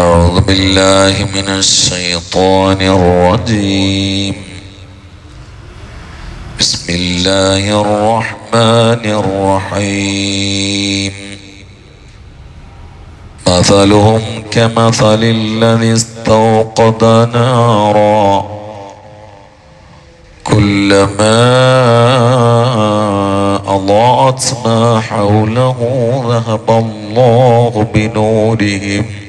أعوذ بالله من الشيطان الرجيم. بسم الله الرحمن الرحيم. مثلهم كمثل الذي استوقد نارا. كلما أضاءت ما حوله ذهب الله بنورهم.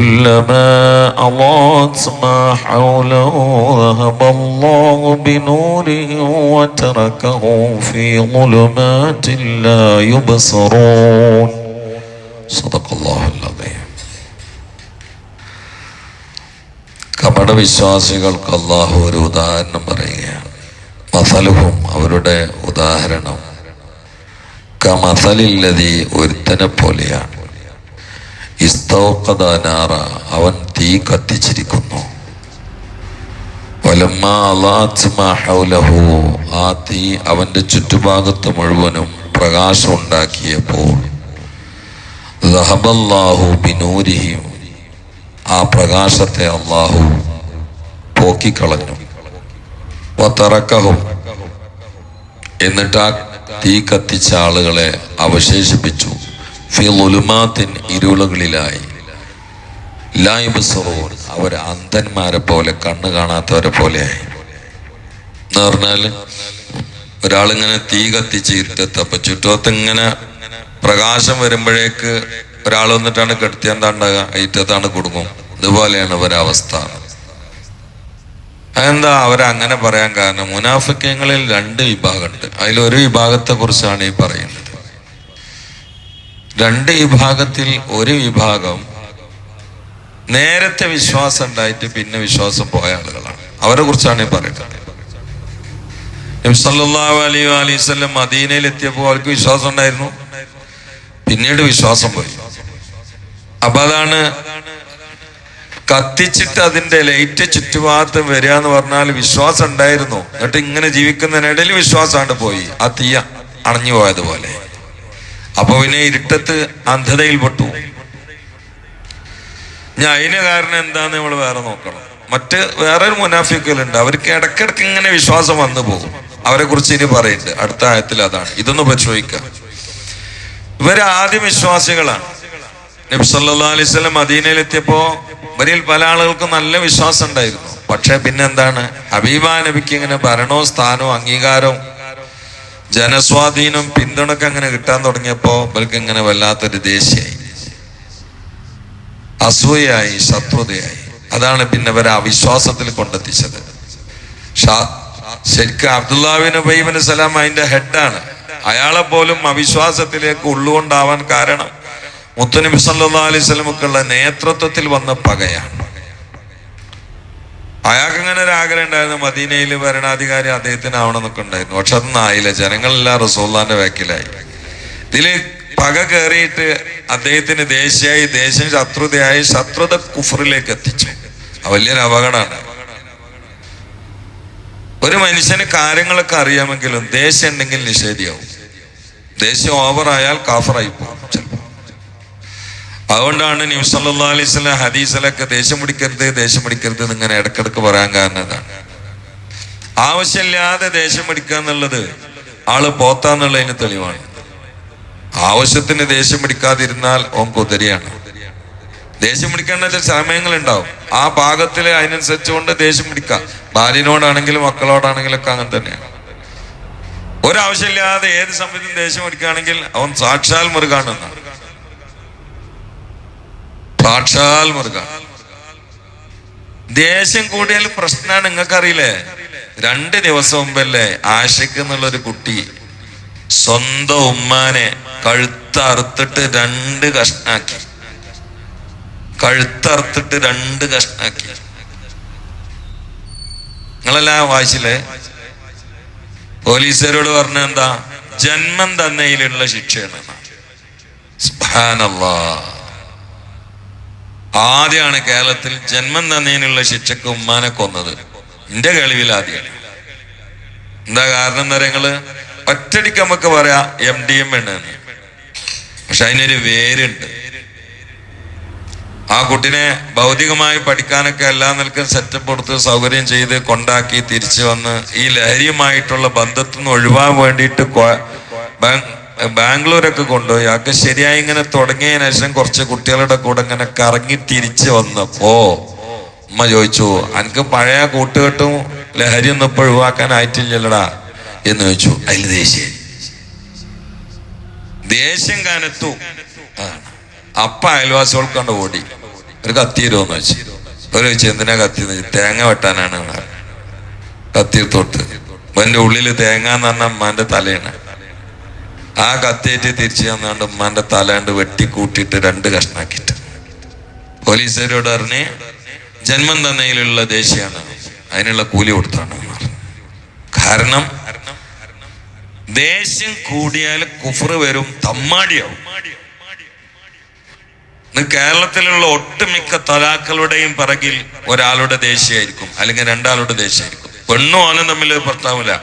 كلما أضاءت ما حوله ذهب الله بنورهم وتركه في ظلمات لا يبصرون صدق الله العظيم കപടവിശ്വാസികൾക്ക് അള്ളാഹു ഒരു ഉദാഹരണം പറയുകയാണ് മസലുഹും അവരുടെ ഉദാഹരണം കമസലില്ലതി ഒരുത്തനെ പോലെയാണ് ഇസ്തൗഖദാനാറ അവൻ തീ കത്തിച്ചിരിക്കുന്നു. ആ തീ അവന്റെ ചുറ്റുഭാഗത്ത് മുഴുവനും പ്രകാശം ഉണ്ടാക്കിയപ്പോൾ ആ പ്രകാശത്തെ അള്ളാഹു പോക്കിക്കളഞ്ഞു. വത്തറക്കഹും എന്നിട്ട് ആ തീ കത്തിച്ച ആളുകളെ അവശേഷിപ്പിച്ചു. ഫി ലുലുമാത്തിൻ ഇരുളുകളിലായി. ലായിബസറൂൻ അവർ അന്ധന്മാരെ പോലെ കണ്ണ് കാണാത്തവരെ പോലെയായി. എന്ന് പറഞ്ഞാൽ ഒരാളിങ്ങനെ തീ കത്തിച്ച് ചുറ്റത്ത് ഇങ്ങനെ പ്രകാശം വരുമ്പോഴേക്ക് ഒരാൾ വന്നിട്ടാണ് കെടുത്തി എന്താ ഉണ്ടാകുക കുടുങ്ങും. ഇതുപോലെയാണ് ഒരവസ്ഥ അതെന്താ? അവരങ്ങനെ പറയാൻ കാരണം മുനാഫിക്കങ്ങളിൽ രണ്ട് വിഭാഗമുണ്ട്. അതിലൊരു വിഭാഗത്തെ കുറിച്ചാണ് ഈ പറയുന്നത്. രണ്ട് വിഭാഗത്തിൽ ഒരു വിഭാഗം നേരത്തെ വിശ്വാസം ഉണ്ടായിട്ട് പിന്നെ വിശ്വാസം പോയ ആളുകളാണ്. അവരെ കുറിച്ചാണ് പറയുന്നത്. അലൈഹി അലൈവല്ലം മദീനയിൽ എത്തിയപ്പോൾ അവർക്ക് വിശ്വാസം ഉണ്ടായിരുന്നു. പിന്നീട് വിശ്വാസം പോയി. അപ്പൊ അതാണ് കത്തിച്ചിട്ട് അതിന്റെ ലൈറ്റ് ചുറ്റുഭാഗത്ത് വരിക എന്ന് പറഞ്ഞാൽ വിശ്വാസം ഉണ്ടായിരുന്നു. എന്നിട്ട് ഇങ്ങനെ ജീവിക്കുന്നതിനിടയിൽ വിശ്വാസമാണ് പോയി. ആ തീയ അണഞ്ഞു പോയതുപോലെ. അപ്പൊ പിന്നെ ഇരുട്ടത്ത് അന്ധതയിൽ പെട്ടു. ഞാൻ അതിന് കാരണം എന്താന്ന് നമ്മൾ വേറെ നോക്കണം. മറ്റ് വേറൊരു മുനാഫിക്കലുണ്ട് അവർക്ക് ഇടക്കിടക്ക് ഇങ്ങനെ വിശ്വാസം വന്നു പോകും. അവരെ കുറിച്ച് ഇനി പറയുന്നുണ്ട് അടുത്ത ആയത്തിൽ അതാണ്. ഇതൊന്ന് പരിശോധിക്കാം. ഇവർ ആദ്യം വിശ്വാസികളാണ്. നബ്സല്ലാ അലൈവല്ലം മദീനയിൽ എത്തിയപ്പോ ഇവരിൽ പല ആളുകൾക്കും നല്ല വിശ്വാസം ഉണ്ടായിരുന്നു. പക്ഷെ പിന്നെന്താണ്? ഹബീബ നബിക്ക് ഇങ്ങനെ ഭരണവും സ്ഥാനവും അംഗീകാരവും ജനസ്വാധീനം പിന്തുണക്ക് അങ്ങനെ കിട്ടാൻ തുടങ്ങിയപ്പോ ഇവർക്ക് ഇങ്ങനെ വല്ലാത്തൊരു ദേഷ്യായി അസൂയായി ശത്രുതയായി. അതാണ് പിന്നെ ഇവരെ അവിശ്വാസത്തിൽ കൊണ്ടെത്തിച്ചത്. ശരിക്കും അബ്ദുല്ലാബിൻ ഉബൈബിൻ സലാം അതിന്റെ ഹെഡാണ്. അയാളെ പോലും അവിശ്വാസത്തിലേക്ക് ഉള്ളുകൊണ്ടാവാൻ കാരണം മുത്തനബി സല്ലാ അലൈഹി നേതൃത്വത്തിൽ വന്ന പകയാണ്. അയാൾക്ക് അങ്ങനെ ഒരു ആഗ്രഹം ഉണ്ടായിരുന്നു. മദീനയിൽ ഭരണാധികാരി അദ്ദേഹത്തിന് എന്നൊക്കെ ഉണ്ടായിരുന്നു. പക്ഷെ അതൊന്നും ആയില്ല. ജനങ്ങളെല്ലാം റസൂല്ലാന്റെ വാക്കിലായി ഇതിൽ പക കയറിയിട്ട് അദ്ദേഹത്തിന് ദേശീയായി ദേശം ശത്രുതയായി ശത്രുത കുഫറിലേക്ക് എത്തിച്ചു. വലിയൊരു അപകടമാണ്. ഒരു മനുഷ്യന് കാര്യങ്ങളൊക്കെ അറിയാമെങ്കിലും ദേഷ്യം ഉണ്ടെങ്കിൽ നിഷേധിയാവും. ദേഷ്യം ഓവറായാൽ കാഫറായി പോകും അതുകൊണ്ടാണ് ന്യൂസല്ലാ അലൈസ്ലാം ഹദീസിലൊക്കെ ദേഷ്യം പിടിക്കരുത് ദേഷ്യം പിടിക്കരുത് എന്ന് ഇങ്ങനെ ഇടക്കിടക്ക് പറയാൻ കാരണം ഇതാണ് ആവശ്യമില്ലാതെ ദേഷ്യം പിടിക്കുക എന്നുള്ളത് ആൾ പോത്താന്നുള്ളതിന് തെളിവാണ്. ആവശ്യത്തിന് ദേഷ്യം പിടിക്കാതിരുന്നാൽ ഓൻ കുതിരയാണ്. ദേഷ്യം പിടിക്കേണ്ട സമയങ്ങൾ ഉണ്ടാവും ആ പാകത്തിൽ അതിനനുസരിച്ച് കൊണ്ട് ദേഷ്യം പിടിക്കാം ഭാര്യനോടാണെങ്കിലും മക്കളോടാണെങ്കിലും ഒക്കെ അങ്ങനെ തന്നെയാണ്. ഒരാവശ്യമില്ലാതെ ഏത് സമയത്തും ദേഷ്യം പിടിക്കുകയാണെങ്കിൽ അവൻ സാക്ഷാൽ മൃഗാണെന്നാണ്. സാക്ഷാൽ മൃഗാണ് ദേഷ്യം കൂടിയാൽ പ്രശ്നമാണ് നിങ്ങൾക്ക് നിങ്ങൾക്കറിയില്ലേ? രണ്ട് ദിവസം മുമ്പല്ലേ ആഷിക്ക് എന്നുള്ളൊരു കുട്ടി സ്വന്തം ഉമ്മാനെ കഴുത്തറുത്തിട്ട് രണ്ട് കഷ്ണാക്കി കഴുത്തറുത്തിട്ട് രണ്ട് കഷ്ണാക്കി നിങ്ങളെല്ലാം വായിച്ചില്ലേ? പോലീസുകാരോട് പറഞ്ഞ എന്താ? ജന്മം തന്നയിലുള്ള ശിക്ഷയാണ് സുബ്ഹാനല്ലാ. ആദ്യമാണ് കേരളത്തിൽ ജന്മം തന്നതിനുള്ള ശിക്ഷക്ക് ഉമ്മാനെ കൊന്നത്. എന്റെ കഴിവിൽ ആദ്യമാണ് എന്താ കാരണം എന്താ നിങ്ങൾ ഒറ്റടിക്ക് നമുക്ക് പറയാ എം ഡി എം വേണ്ടെന്ന് പക്ഷെ അതിനൊരു വേരുണ്ട്. ആ കുട്ടിനെ ഭൗതികമായി പഠിക്കാനൊക്കെ എല്ലാ നിലക്കും സെറ്റപ്പ് കൊടുത്ത് സൗകര്യം ചെയ്ത് കൊണ്ടാക്കി തിരിച്ചു വന്ന് ഈ ലഹരിയുമായിട്ടുള്ള ബന്ധത്തിൽ നിന്ന് ഒഴിവാൻ വേണ്ടിയിട്ട് ബാംഗ്ലൂരൊക്കെ കൊണ്ടുപോയി. അതൊക്കെ ശരിയായി ഇങ്ങനെ തുടങ്ങിയതിനു ശേഷം കുറച്ച് കുട്ടികളുടെ കൂടെ ഇങ്ങനെ കറങ്ങി തിരിച്ചു വന്നപ്പോ ഉമ്മ ചോദിച്ചു അനക്ക് പഴയ കൂട്ടുകെട്ടും ലഹരി ഒന്നും ഇപ്പൊ ഒഴിവാക്കാനായിട്ടില്ലല്ലടാ? എന്ന് ചോദിച്ചു. അതിൽ ദേഷ്യം. ദേഷ്യം കനത്തു. അപ്പ അയൽവാസികൾക്ക് കണ്ട് ഓടി. ഒരു കത്തി വെച്ചു ഒരു ചോദിച്ചു എന്തിനാ കത്തി? തേങ്ങ വെട്ടാനാണ്. എന്ന് പറഞ്ഞു. കത്തി തൊട്ട് എന്റെ ഉള്ളിൽ തേങ്ങ എന്ന് പറഞ്ഞ അമ്മാന്റെ തലയാണ്. ആ കത്തേറ്റ് തിരിച്ചു തന്നുകൊണ്ട് ഉമ്മാന്റെ തലാണ്ട് വെട്ടിക്കൂട്ടിയിട്ട് രണ്ട് കഷ്ണാക്കിയിട്ട്. പോലീസുകാരോട് അറിഞ്ഞ് ജന്മം തന്നയിലുള്ള ദേഷ്യാണ് അതിനുള്ള കൂലി കൊടുത്താണ് കാരണം ദേഷ്യം കൂടിയാൽ കുഫറ് വരും തമ്മാടിയാവും. ഇന്ന് കേരളത്തിലുള്ള ഒട്ടുമിക്ക തലാക്കളുടെയും പിറകിൽ ഒരാളുടെ ദേഷ്യമായിരിക്കും അല്ലെങ്കിൽ രണ്ടാളുടെ ദേഷ്യമായിരിക്കും പെണ്ണും ആനും തമ്മിൽ ഭർത്താവില്ല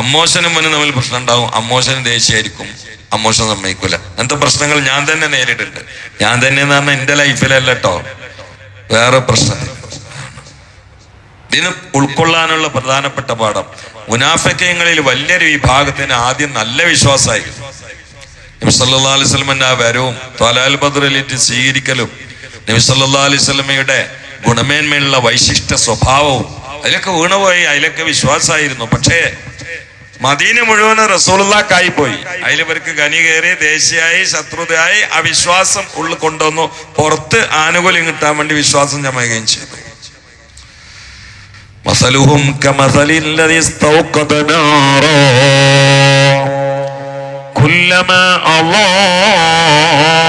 അമ്മോശനും മനും തമ്മിൽ പ്രശ്നം ഉണ്ടാവും. അമ്മോശനും ദേഷ്യമായിരിക്കും അമ്മോശൻ സമ്മതിക്കൂല. അങ്ങനത്തെ പ്രശ്നങ്ങൾ ഞാൻ തന്നെ നേരിടുന്നുണ്ട്. ഞാൻ തന്നെ എന്ന് പറഞ്ഞാൽ എന്റെ ലൈഫിലല്ല കേട്ടോ വേറെ പ്രശ്നം. ഇതിന് ഉൾക്കൊള്ളാനുള്ള പ്രധാനപ്പെട്ട പാഠം. മുനാഫക്കയങ്ങളിൽ വലിയൊരു വിഭാഗത്തിന് ആദ്യം നല്ല വിശ്വാസമായിരുന്നു നബി സല്ലല്ലാഹു അലൈഹി സ്വലമിന്റെ ആ വരവും തൊലാൽ ബദ്റിലേറ്റ് സ്വീകരിക്കലും നബി സല്ലല്ലാഹു അലൈഹി വസല്ലമയുടെ ഗുണമേന്മയുള്ള വൈശിഷ്ട സ്വഭാവവും അതിലൊക്കെ വീണുപോയി അതിലൊക്കെ വിശ്വാസമായിരുന്നു. പക്ഷേ മദീന മുഴുവൻ റസൂലുള്ളാക്കായി പോയി. അതിൽ ഇവർക്ക് കയറി ദേശീയായി ശത്രുതയായി അവിശ്വാസം ഉള്ളിൽ കൊണ്ടുവന്നു. പുറത്ത് ആനുകൂല്യം കിട്ടാൻ വേണ്ടി വിശ്വാസം ചമയുകയും ചെയ്തു. മസലുഹും കമസലില്ലതി സ്തൗക്കത كلما أضاءت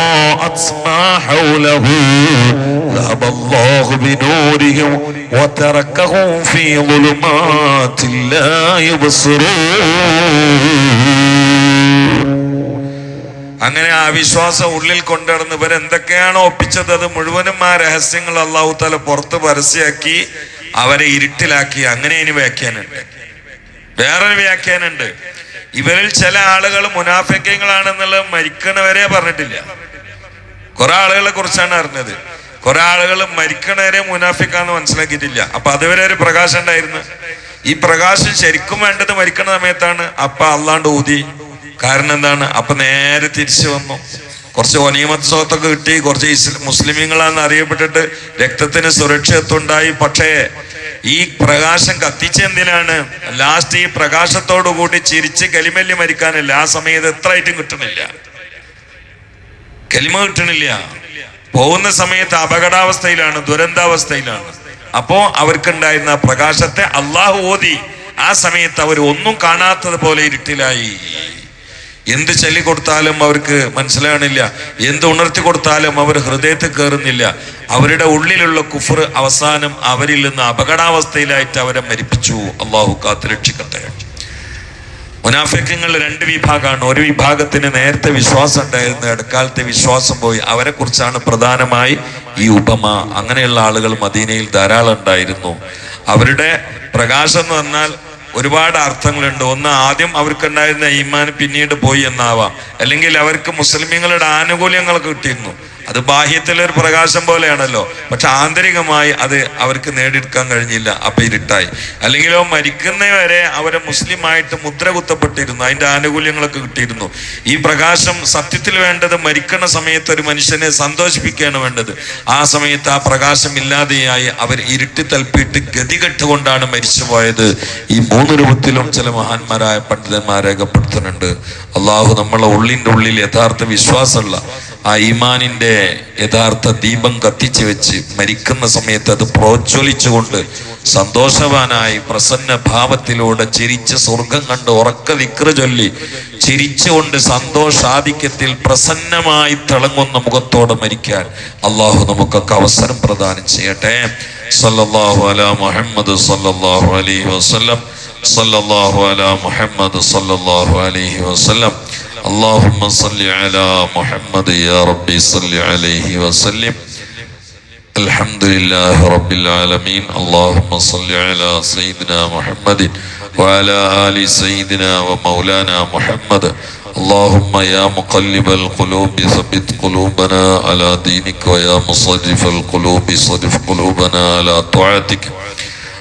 ما حوله ذهب الله بنورهم وتركهم في ظلمات لا يبصرون അങ്ങനെ ആ വിശ്വാസം ഉള്ളിൽ കൊണ്ടുനടന്ന് ഇവർ എന്തൊക്കെയാണോ ഒപ്പിച്ചത് അത് മുഴുവനും ആ രഹസ്യങ്ങൾ അള്ളാഹു താല പുറത്ത് പരസ്യമാക്കി അവരെ ഇരുട്ടിലാക്കി അങ്ങനെ ഇനി വ്യാഖ്യാനുണ്ട് വേറൊരു വ്യാഖ്യാനുണ്ട് ഇവരിൽ ചില ആളുകൾ മുനാഫിക്കങ്ങളാണെന്നുള്ളത് മരിക്കണവരെ പറഞ്ഞിട്ടില്ല. കുറെ ആളുകളെ കുറിച്ചാണ് അറിഞ്ഞത്. കുറെ ആളുകൾ മരിക്കണവരെ മുനാഫിക്കാന്ന് മനസ്സിലാക്കിയിട്ടില്ല. അപ്പൊ അതുവരെ ഒരു പ്രകാശം ഉണ്ടായിരുന്നു. ഈ പ്രകാശം ശരിക്കും വേണ്ടത് മരിക്കണ സമയത്താണ്. അപ്പൊ അല്ലാണ്ട് ഊതി. കാരണം എന്താണ്? അപ്പൊ നേരെ തിരിച്ചു വന്നു. കുറച്ച് ഒനീമത്ത് സ്വത്തൊക്കെ കിട്ടി. കുറച്ച് മുസ്ലിമീങ്ങളാന്ന് അറിയപ്പെട്ടിട്ട് രക്തത്തിന് സുരക്ഷിതത്വം ഉണ്ടായി. പക്ഷേ ഈ പ്രകാശം കത്തിച്ചെന്തിനാണ് ലാസ്റ്റ് ഈ പ്രകാശത്തോടു കൂടി ചിരിച്ച് കലിമല്ലി മരിക്കാനല്ല. ആ സമയത്ത് എത്ര ഐറ്റം കിട്ടണില്ല? കലിമ കിട്ടണില്ല. പോകുന്ന സമയത്ത് അപകടാവസ്ഥയിലാണ് ദുരന്താവസ്ഥയിലാണ്. അപ്പോ അവർക്കുണ്ടായിരുന്ന പ്രകാശത്തെ അള്ളാഹു ഓതി. ആ സമയത്ത് അവർ ഒന്നും കാണാത്തത് പോലെ ഇരുട്ടിലായി. എന്ത് ചൊല്ലി കൊടുത്താലും അവർക്ക് മനസ്സിലാകണില്ല എന്ത് ഉണർത്തി കൊടുത്താലും അവർ ഹൃദയത്തിൽ കയറുന്നില്ല അവരുടെ ഉള്ളിലുള്ള കുഫർ അവസാനം അവരിൽ നിന്ന് അപകടാവസ്ഥയിലായിട്ട് അവരെ മരിപ്പിച്ചു. അള്ളാഹു കാത്ത് രക്ഷിക്കട്ടെ. മുനാഫിക്കങ്ങൾ രണ്ട് വിഭാഗമാണ്. ഒരു വിഭാഗത്തിന് നേരത്തെ വിശ്വാസം ഉണ്ടായിരുന്നു ഇടക്കാലത്തെ വിശ്വാസം പോയി. അവരെ കുറിച്ചാണ് പ്രധാനമായി ഈ ഉപമ. അങ്ങനെയുള്ള ആളുകൾ മദീനയിൽ ധാരാളം ഉണ്ടായിരുന്നു. അവരുടെ പ്രകാശം എന്ന് പറഞ്ഞാൽ ഒരുപാട് അർത്ഥങ്ങളുണ്ട്. ഒന്ന് ആദ്യം അവർക്കുണ്ടായിരുന്ന ഈമാൻ പിന്നീട് പോയി എന്നാവാം. അല്ലെങ്കിൽ അവർക്ക് മുസ്ലിമീങ്ങളുടെ ആനുകൂല്യങ്ങളൊക്കെ കിട്ടിയിരുന്നു. അത് ബാഹ്യത്തിലൊരു പ്രകാശം പോലെയാണല്ലോ. പക്ഷെ ആന്തരികമായി അത് അവർക്ക് നേടിയെടുക്കാൻ കഴിഞ്ഞില്ല. അപ്പൊ ഇരുട്ടായി. അല്ലെങ്കിലോ മരിക്കുന്നവരെ അവരെ മുസ്ലിമായിട്ട് മുദ്ര കുത്തപ്പെട്ടിരുന്നു. അതിന്റെ ആനുകൂല്യങ്ങളൊക്കെ കിട്ടിയിരുന്നു. ഈ പ്രകാശം സത്യത്തിൽ വേണ്ടത് മരിക്കണ സമയത്ത് ഒരു മനുഷ്യനെ സന്തോഷിപ്പിക്കുകയാണ് വേണ്ടത്. ആ സമയത്ത് ആ പ്രകാശം ഇല്ലാതെയായി അവർ ഇരുട്ടി തൽപ്പിയിട്ട് ഗതികെട്ടുകൊണ്ടാണ് മരിച്ചുപോയത് ഈ മൂന്ന് രൂപത്തിലും ചില മഹാന്മാരായ പണ്ഡിതന്മാർ രേഖപ്പെടുത്തുന്നുണ്ട്. അള്ളാഹു നമ്മളെ ഉള്ളിന്റെ ഉള്ളിൽ യഥാർത്ഥ വിശ്വാസമുള്ള ആ ഈമാനിന്റെ യഥാർത്ഥ ദീപം കത്തിച്ചു വെച്ച് മരിക്കുന്ന സമയത്ത് അത് പ്രോജ്വലിച്ചുകൊണ്ട് സന്തോഷവാനായി പ്രസന്ന ഭാവത്തിലൂടെ ചിരിച്ച് സ്വർഗം കണ്ട് ഉറക്ക വിക്ര ചൊല്ലി ചിരിച്ചുകൊണ്ട് സന്തോഷാധിക്യത്തിൽ പ്രസന്നമായി തിളങ്ങുന്ന മുഖത്തോടെ മരിക്കാൻ അള്ളാഹു നമുക്കൊക്കെ അവസരം പ്രദാനം ചെയ്യട്ടെ. സല്ലാഹു അല മുഹമ്മദ് സല്ലാഹു അലൈഹി വസല്ലം. സല്ലല്ലാഹു അലാ മുഹമ്മദ് സല്ലല്ലാഹു അലൈഹി വസല്ലം اللهم صل على محمد يا ربي صل عليه وسلم الحمد لله رب العالمين اللهم صل على سيدنا محمد وعلى آل سيدنا ومولانا محمد اللهم يا مقلب القلوب ثبت قلوبنا على دينك ويا مصرف القلوب صرف قلوبنا على طاعتك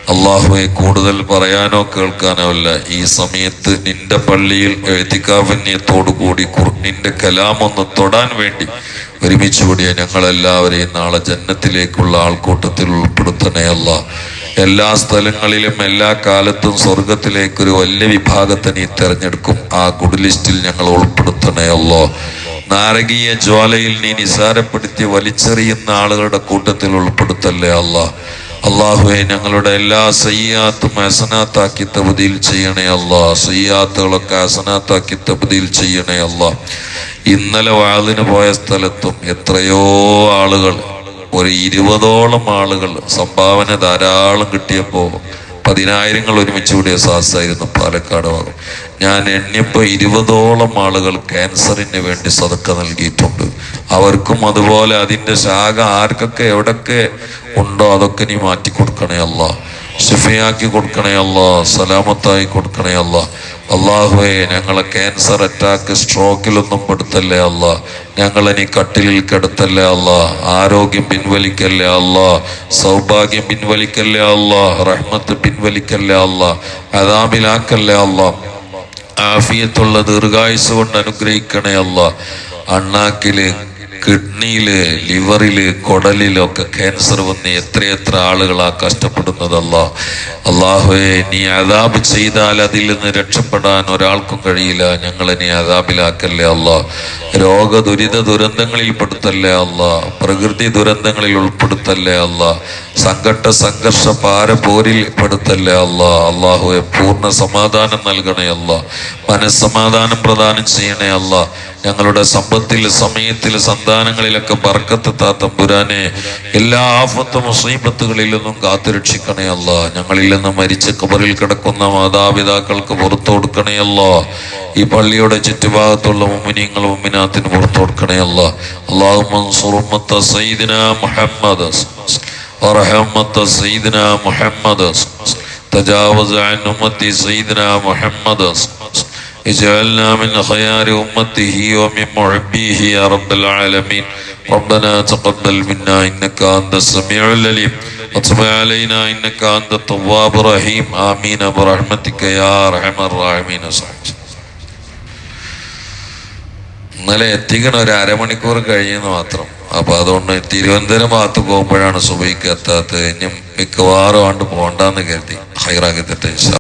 അള്ളാഹുവെ കൂടുതൽ പറയാനോ കേൾക്കാനോ അല്ല. ഈ സമയത്ത് നിന്റെ പള്ളിയിൽ എഴുതിക്കാവന്യത്തോടു കൂടി നിന്റെ ഒന്ന് തൊടാൻ വേണ്ടി ഒരുമിച്ചുകൂടിയ ഞങ്ങളെല്ലാവരെയും നാളെ ജന്നത്തിലേക്കുള്ള ആൾക്കൂട്ടത്തിൽ ഉൾപ്പെടുത്തണേ അല്ല എല്ലാ സ്ഥലങ്ങളിലും എല്ലാ കാലത്തും സ്വർഗത്തിലേക്ക് ഒരു വലിയ വിഭാഗത്തെ നീ തെരഞ്ഞെടുക്കും. ആ ഗുഡ് ലിസ്റ്റിൽ ഞങ്ങൾ ഉൾപ്പെടുത്തണേ അല്ലോ നാരകീയ ജ്വാലയിൽ നീ നിസാരപ്പെടുത്തി വലിച്ചെറിയുന്ന ആളുകളുടെ കൂട്ടത്തിൽ ഉൾപ്പെടുത്തല്ലേ അല്ലാ അള്ളാഹുവെ ഞങ്ങളുടെ എല്ലാ സയ്യാത്തും അസനാത്താക്കി തപതിയിൽ ചെയ്യണേ അല്ലാ സയ്യാത്തുകളൊക്കെ അസനാത്താക്കി തപതിയിൽ ചെയ്യണേ അല്ലാ ഇന്നലെ വാതിന് പോയ സ്ഥലത്തും എത്രയോ ആളുകൾ ഒരു ഇരുപതോളം ആളുകൾ സംഭാവന ധാരാളം കിട്ടിയപ്പോൾ പതിനായിരങ്ങൾ ഒരുമിച്ച് കൂടിയ സാസായിരുന്നു പാലക്കാട് ഭാഗം. ഞാൻ എണ്ണിയപ്പോൾ ഇരുപതോളം ആളുകൾ ക്യാൻസറിന് വേണ്ടി സതക്ക നൽകിയിട്ടുണ്ട്. അവർക്കും അതുപോലെ അതിന്റെ ശാഖ ആർക്കൊക്കെ എവിടൊക്കെ ഉണ്ടോ അതൊക്കെ നീ മാറ്റി കൊടുക്കണേ അല്ല. ഷിഫയാക്കി കൊടുക്കണേ അല്ല. സലാമത്തായി കൊടുക്കണേ അല്ല. അള്ളാഹുവെ ഞങ്ങളെ ക്യാൻസർ അറ്റാക്ക് സ്ട്രോക്കിലൊന്നും പെടുത്തല്ലേ അല്ല. ഞങ്ങളെ നീ കട്ടിലിൽ കിടത്തല്ലേ അല്ല. ആരോഗ്യം പിൻവലിക്കല്ലേ അല്ല. സൗഭാഗ്യം പിൻവലിക്കല്ലേ അല്ല. റഹ്മത്ത് പിൻവലിക്കല്ലേ അല്ല. അതാമിലാക്കല്ലേ അല്ല. ആഫിയത്തുള്ള ദീർഘായുസ് കൊണ്ട് അനുഗ്രഹിക്കണേ അല്ല. അണ്ണാക്കിൽ കിഡ്നിയിൽ ലിവറിൽ കുടലിലൊക്കെ ക്യാൻസർ വന്ന് എത്രയെത്ര ആളുകളാ കഷ്ടപ്പെടുന്നതല്ല അള്ളാഹുവെ നീ അതാബ് ചെയ്താൽ അതിൽ നിന്ന് രക്ഷപ്പെടാൻ ഒരാൾക്കും കഴിയില്ല. ഞങ്ങളെ നീ അതാബിലാക്കല്ലേ അല്ല. രോഗ ദുരിത ദുരന്തങ്ങളിൽ പെടുത്തല്ലേ അല്ല. പ്രകൃതി ദുരന്തങ്ങളിൽ ഉൾപ്പെടുത്തല്ലേ അല്ല. സങ്കട്ട സംഘർഷ പാരപോരിൽ പെടുത്തല്ലേ അല്ല. അള്ളാഹുവെ പൂർണ സമാധാനം നൽകണേ അല്ല. മനസ്സമാധാനം പ്രദാനം ചെയ്യണേ അല്ല. ഞങ്ങളുടെ സമ്പത്തിൽ സമയത്തിൽ സന്താനങ്ങളിലൊക്കെ ബർക്കത്ത് തമ്പുരാനെ എല്ലാ ആഫത്ത് മുസീബത്തുകളിൽ നിന്നും കാത്തുരക്ഷിക്കണേ അല്ല ഞങ്ങളിൽ നിന്ന് മരിച്ച കബറിൽ കിടക്കുന്ന മാതാപിതാക്കൾക്ക് പുറത്തു കൊടുക്കണേ അല്ല ഈ പള്ളിയുടെ ചുറ്റുഭാഗത്തുള്ള മുമിനിയങ്ങൾ മുമിനാത്തിന് പുറത്തു കൊടുക്കണേ അല്ല അള്ളാഹു മൻസുറുമത്ത സയ്യിദിന മുഹമ്മദ് ورحمة سيدنا محمد تجاوز عن أمتي سيدنا محمد اجعلنا من خيار أمته ومن محبيه يا رب العالمين ربنا تقبل منا إنك أنت السميع العليم وتب علينا إنك أنت التواب الرحيم آمين برحمتك يا أرحم الراحمين صحيح ഇന്നലെ എത്തിക്കണ ഒരു അരമണിക്കൂർ കഴിഞ്ഞെന്ന് മാത്രം അപ്പൊ അതുകൊണ്ട് തിരുവനന്തപുരം ഭാഗത്ത് പോകുമ്പോഴാണ് സുബൈക്ക് എത്താത്തത് ഇനി മിക്കവാറും ആണ്ട് പോകണ്ടെന്ന് കരുതി ഹൈറാക്കി തെറ്റ